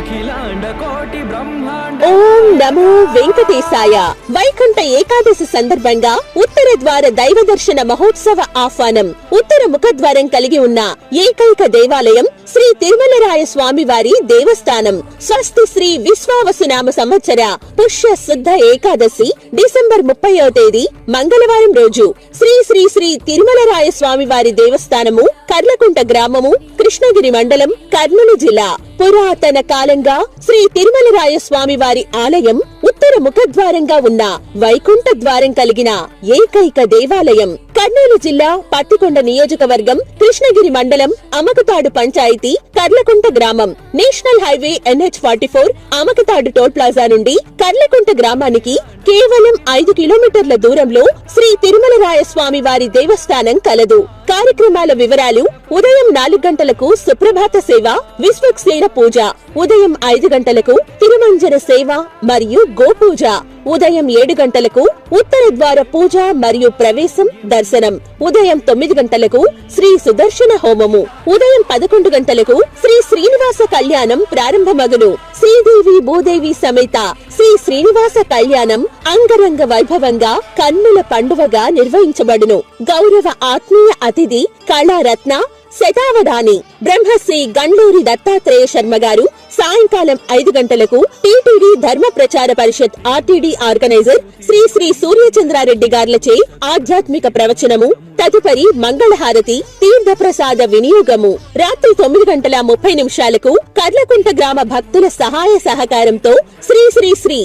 అఖిలాండ కోటి బ్రహ్మాండ ఓం నమో వెంకటేశాయ. వైక వైకుంఠ ఏకాదశి సందర్భంగా ఉత్తర ద్వార దైవ దర్శన మహోత్సవ ఆహ్వానం ఉత్తర ముఖద్వారం కలిగి ఉన్న ఏకైక దేవాలయం శ్రీ తిరుమలరాయ స్వామివారి దేవస్థానం. స్వస్తి శ్రీ విశ్వావసునామ సంవత్సర పుష్య శుద్ధ ఏకాదశి డిసెంబర్ ముప్పైవ తేదీ మంగళవారం రోజు. శ్రీ శ్రీ శ్రీ తిరుమలరాయ స్వామివారి దేవస్థానము కర్లకుంట గ్రామము కృష్ణగిరి మండలం కర్నూలు జిల్లా. పురాతన కాలంగా శ్రీ తిరుమలరాయ స్వామివారి ఆలయం ఉత్తర ముఖద్వారంగా ఉన్న వైకుంఠ ద్వారం కలిగిన ఏకైక దేవాలయం కర్నూలు జిల్లా పత్తికొండ నియోజకవర్గం కృష్ణగిరి మండలం అమకతాడు పంచాయతీ కర్లకుంట గ్రామం. National highway NH forty four Amakathadu toll plaza నుండి కర్లకుంట గ్రామానికి కేవలం ఐదు కిలోమీటర్ల దూరంలో శ్రీ తిరుమలరాయ స్వామి వారి దేవస్థానం కలదు. కార్యక్రమాల వివరాలు ఉదయం నాలుగు గంటలకు సుప్రభాత సేవ విశ్వక్సేన పూజ. ఉదయం ఐదు గంటలకు తిరుమంజన సేవ మరియు గోపూజ. ఉదయం ఏడు గంటలకు ఉత్తర ద్వార పూజ మరియు ప్రవేశం దర్శనం. ఉదయం తొమ్మిది గంటలకు శ్రీ సుదర్శన హోమము. ఉదయం పదకొండు గంటలకు శ్రీ శ్రీనివాస కళ్యాణం ప్రారంభమగును. శ్రీదేవి భూదేవి సమేత శ్రీ శ్రీనివాస కళ్యాణం అంగరంగ వైభవంగా కన్నుల పండువగా నిర్వహించబడును. గౌరవ ఆత్మీయ అతిథి కళారత్న శతావధాని బ్రహ్మశ్రీ గండూరి దత్తాత్రేయ శర్మ గారు సాయంకాలం ఐదు గంటలకు TTD Dharma Prachara Parishad RTD organizer Sri Sri Suryachandra Reddy గార్లచే ఆధ్యాత్మిక ప్రవచనము తదుపరి మంగళహారతి తీర్థ ప్రసాద వినియోగము. రాత్రి తొమ్మిది గంటల ముప్పై నిమిషాలకు కర్లకుంట గ్రామ భక్తుల సహాయ సహకారంతో శ్రీ శ్రీ శ్రీ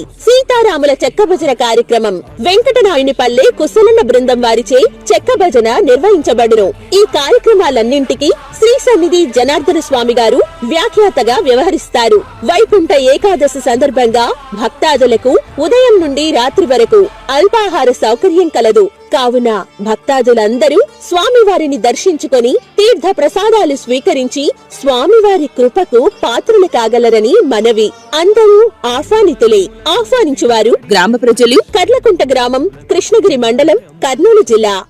సీతారాముల చెక్క భజన కార్యక్రమం వెంకటనాయునిపల్లె కుశలన్న బృందం వారిచే చెక్క భజన నిర్వహించబడును. ఈ కార్యక్రమాలన్నింటికి శ్రీ సన్నిధి జనార్దన స్వామి గారు వ్యాఖ్యాతగా వ్యవహరిస్తారు. వైకుంఠ ఏకాదశి సందర్భంగా భక్తాదులకు ఉదయం నుండి రాత్రి వరకు అల్పాహార సౌకర్యం కలదు. కావున భక్తాదులందరూ స్వామివారిని దర్శించుకొని తీర్థ ప్రసాదాలు స్వీకరించి స్వామివారి కృపకు పాత్రులు కాగలరని మనవి. అందరూ ఆహ్వానితులే ఆహ్వానించువారు. గ్రామ ప్రజలు కర్లకుంట గ్రామం కృష్ణగిరి మండలం కర్నూలు జిల్లా.